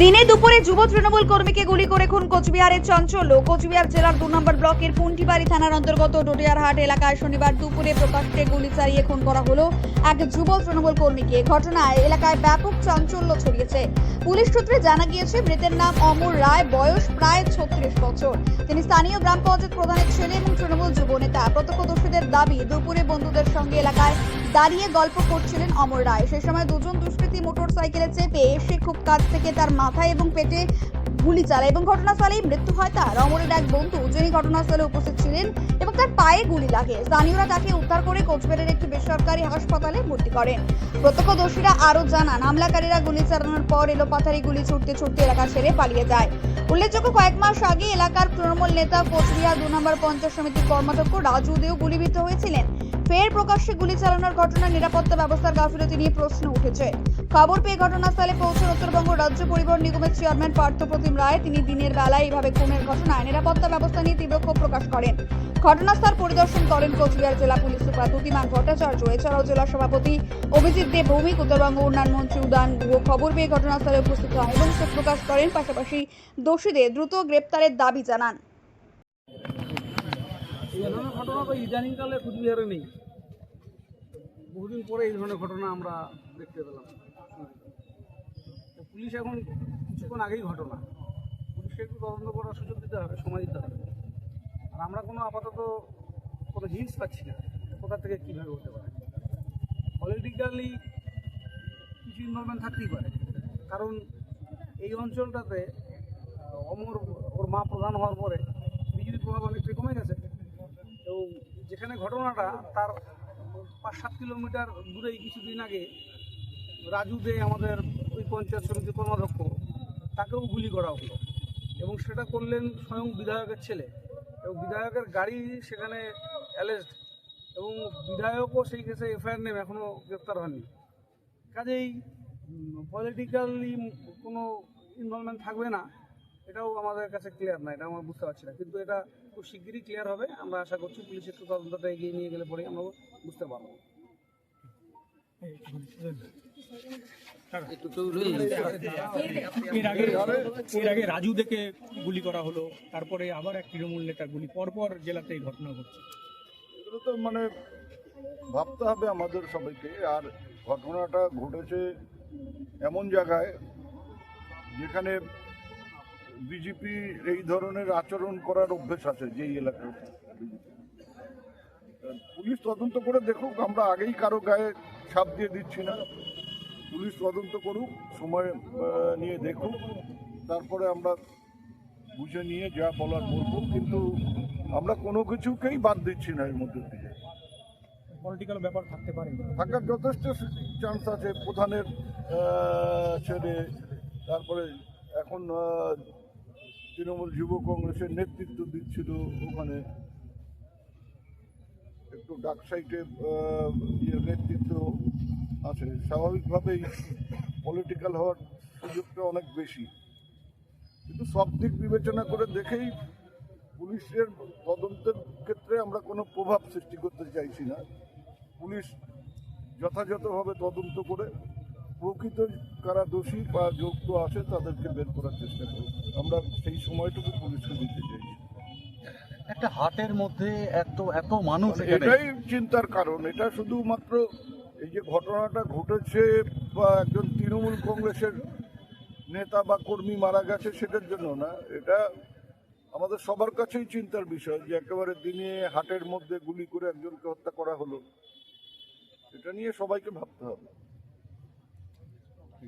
দিনে দুপুরে যুব তৃণমূল কর্মীকে গুলি করে খুন কোচবিহারের চঞ্চল কোচবিহার জেলার দু নম্বর ব্লকের পুন্টিবাড়ি থানার অন্তর্গত ডোডিয়ারহাট এলাকায় শনিবার দুপুরে প্রকাশ্যে গুলি চালিয়ে খুন করা হলো। এক যুব তৃণমূল কর্মীকে। ঘটনায় এলাকায় ব্যাপক চাঞ্চল্য ছড়িয়েছে। পুলিশ সূত্রে জানা গিয়েছে, মৃতের নাম অমর রায়, বয়স প্রায় ছত্রিশ বছর। তিনি স্থানীয় গ্রাম পঞ্চায়েত প্রধানের ছেলে এবং তৃণমূল যুব নেতা। প্রত্যক্ষদর্শীদের দাবি, দুপুরে বন্ধুদের সঙ্গে এলাকায় দাঁড়িয়ে গল্প করছিলেন অমর রায়। সেই সময় দুজন দুষ্কৃতী মোটর সাইকেলে চেপে এসে খুব কাছ থেকে তার মাথায় এবং পেটে গুলি চালায় এবং ঘটনাস্থলেই মৃত্যু হয় তার। অমরের এক বন্ধু যিনি ঘটনাস্থলে উপস্থিত ছিলেন এবং তার পায়ে গুলি লাগে। স্থানীয়রা তাকে উদ্ধার করে কোচবিহারের একটি বেসরকারি হাসপাতালে ভর্তি করেন। প্রত্যক্ষদর্শীরা আরও জানান, হামলাকারীরা গুলি চালানোর পর এলোপাথারি গুলি ছুটতে ছুটতে এলাকা ছেড়ে পালিয়ে যায়। উল্লেখযোগ্য, কয়েক মাস আগে এলাকার তৃণমূল নেতা কোচবিহার দু নম্বর পঞ্চায়েত সমিতির কর্মাধ্যক্ষ রাজু দেও গুলিবিদ্ধ হয়েছিলেন। ফের প্রকাশ্যে গুলি চালানোর ঘটনায় নিরাপত্তা ব্যবস্থার গাফিলতি নিয়ে প্রশ্ন উঠেছে। খবর পেয়ে ঘটনাস্থলে পৌঁছান উত্তরবঙ্গ রাজ্য পরিবহন নিগমের চেয়ারম্যান পার্থপ্রতিম রায় তিনি দিনের বেলায় এইভাবে খুনের ঘটনায় নিরাপত্তা ব্যবস্থা নিয়ে তীব্র ক্ষোভ প্রকাশ করেন। ঘটনাস্থল পরিদর্শন করেন কোচবিহার জেলা পুলিশ সুপার দ্যুতিমান ভট্টাচার্য। এছাড়াও জেলা সভাপতি অভিজিৎ দেব ভৌমিক, উত্তরবঙ্গ উন্নয়ন মন্ত্রী উদান গুহ খবর পেয়ে ঘটনাস্থলে উপস্থিত হন এবং শোক প্রকাশ করেন। পাশাপাশি দোষীদের দ্রুত গ্রেপ্তারের দাবি জানান। এই ধরনের ঘটনা তো ইদানিংকালে কুচবিহারে নেই। বহুদিন পরে এই ধরনের ঘটনা আমরা দেখতে পেলাম। পুলিশ এখন কিছুক্ষণ আগেই ঘটনা। পুলিশকে একটু তদন্ত করার সুযোগ দিতে হবে, সময় দিতে হবে। আর আমরা কোনো আপাতত কোনো হিন্স পাচ্ছি না, কোথা থেকে কীভাবে হতে পারে। পলিটিক্যালি কিছু ইনভলভমেন্ট থাকতেই পারে। কারণ এই অঞ্চলটাতে অমর ওর মা প্রধান হওয়ার পরে বিজেপির প্রভাব অনেকটাই কমে গেছে। যেখানে ঘটনাটা, তার পাঁচ সাত কিলোমিটার দূরেই কিছুদিন আগে রাজু দে আমাদের ওই পঞ্চায়েত সমিতির কর্মাধ্যক্ষ, তাকেও গুলি করা হলো। এবং সেটা করলেন স্বয়ং বিধায়কের ছেলে। এবং বিধায়কের গাড়ি সেখানে অ্যালেস্ট এবং বিধায়কও সেই কেসে এফআইআর নেম এখনও গ্রেপ্তার হয়নি। কাজেই পলিটিক্যালি কোনো ইনভলভমেন্ট থাকবে না। এটাও আমাদের কাছে ক্লিয়ার না এটা আমরা বুঝতে পারছি না। কিন্তু এটা খুব শিগগিরই ক্লিয়ার হবে আমরা আশা করছি পুলিশ একটু তদন্তটা এগিয়ে নিয়ে গেলে পরে আমরা বুঝতে পারব। এর আগে রাজু দেখে গুলি করা হলো তারপরে আবার এক তৃণমূল নেতার গুলি পরপর জেলাতে এই ঘটনা ঘটছে। এগুলো তো মানে ভাবতে হবে আমাদের সবাইকে আর ঘটনাটা ঘটেছে এমন জায়গায় যেখানে বিজেপি এই ধরনের আচরণ করার অভ্যেস আছে যেই এলাকার পুলিশ তদন্ত করে দেখুক আমরা আগেই কারও গায়ে ছাপ দিয়ে দিচ্ছি না। পুলিশ তদন্ত করুক সময় নিয়ে দেখুক তারপরে আমরা বুঝে নিয়ে যা বলার বলব কিন্তু আমরা কোনো কিছুকেই বাদ দিচ্ছি না এর মধ্যে থেকে পলিটিক্যাল ব্যাপার থাকতে পারে। থাকার যথেষ্ট চান্স আছে প্রধানের ছেলে তারপরে এখন তৃণমূল যুব কংগ্রেসের নেতৃত্ব দিচ্ছিল ওখানে। একটু ডাক সাইডে ইয়ে নেতৃত্ব আছে। স্বাভাবিকভাবেই পলিটিক্যাল হওয়ার সুযোগটা অনেক বেশি। কিন্তু সব দিক বিবেচনা করে দেখেই পুলিশের তদন্তের ক্ষেত্রে আমরা কোনো প্রভাব সৃষ্টি করতে চাইছি না। পুলিশ যথাযথভাবে তদন্ত করে প্রকৃত কারা দোষী বা যোগ্য আছে তাদেরকে বের করার চেষ্টা করব আমরা সেই সময়টুকু পুলিশকে দিতে চাইছি। একটা হাটের মধ্যে এত এত মানুষ মানে এটাই চিন্তার কারণ। এটা শুধুমাত্র এই যে ঘটনাটা ঘটেছে বা একজন তৃণমূল কংগ্রেসের নেতা বা কর্মী মারা গেছে সেটার জন্য না। এটা আমাদের সবার কাছেই চিন্তার বিষয় যে একেবারে দিনে হাটের মধ্যে গুলি করে একজনকে হত্যা করা হলো। এটা নিয়ে সবাইকে ভাবতে হবে।